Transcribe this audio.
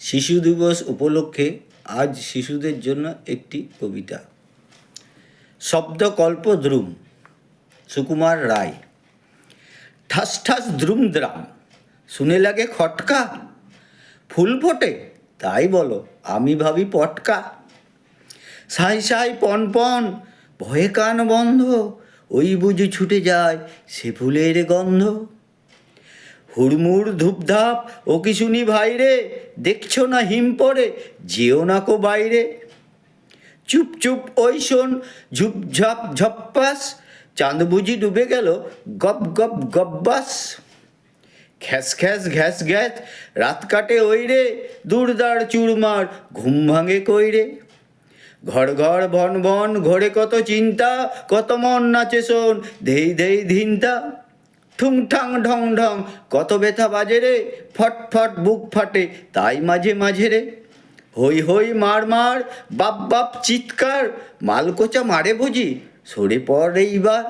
শিশু দিবস উপলক্ষে আজ শিশুদের জন্য একটি কবিতা। শব্দকল্প দ্রুম, সুকুমার রায়। ঠাস ঠাস দ্রুম দ্রাম, শুনে লাগে খটকা। ফুল ফোটে, তাই বলো, আমি ভাবি পটকা। সাই সাই পন পন, ভয়ে কান বন্ধ, ওই বুঝি ছুটে যায় সে ফুলের গন্ধ। হুড়মুড় ধূপধাপ, ও কি শুনি ভাইরে? দেখছ না হিম পড়ে যেও না কো বাইরে। চুপ চুপ ওই শোন ঝুপঝাপ ঝপ্পাস, চাঁদ বুঝি ডুবে গেল, গপ গপ গব্বাস খ্যাস খ্যাস ঘ্যাস ঘ্যাস, রাত কাটে ওই রে, দুর্দার চুরমার, ঘুম ভাঙে কই রে? ঘর ঘর ভন ভন, ঘরে কত চিন্তা, কত মন নাচে শোন, ধেই ধেই ধিনতা। ঠুং ঠাং ঢং ঢং। কত ব্যথা বাজে রে ফট ফট বুক ফাটে, তাই মাঝে মাঝে রে। হই হই মার মার, বাপ বাপ চিৎকার, মালকোচা মারে বুঝি, সরে পড় এইবার।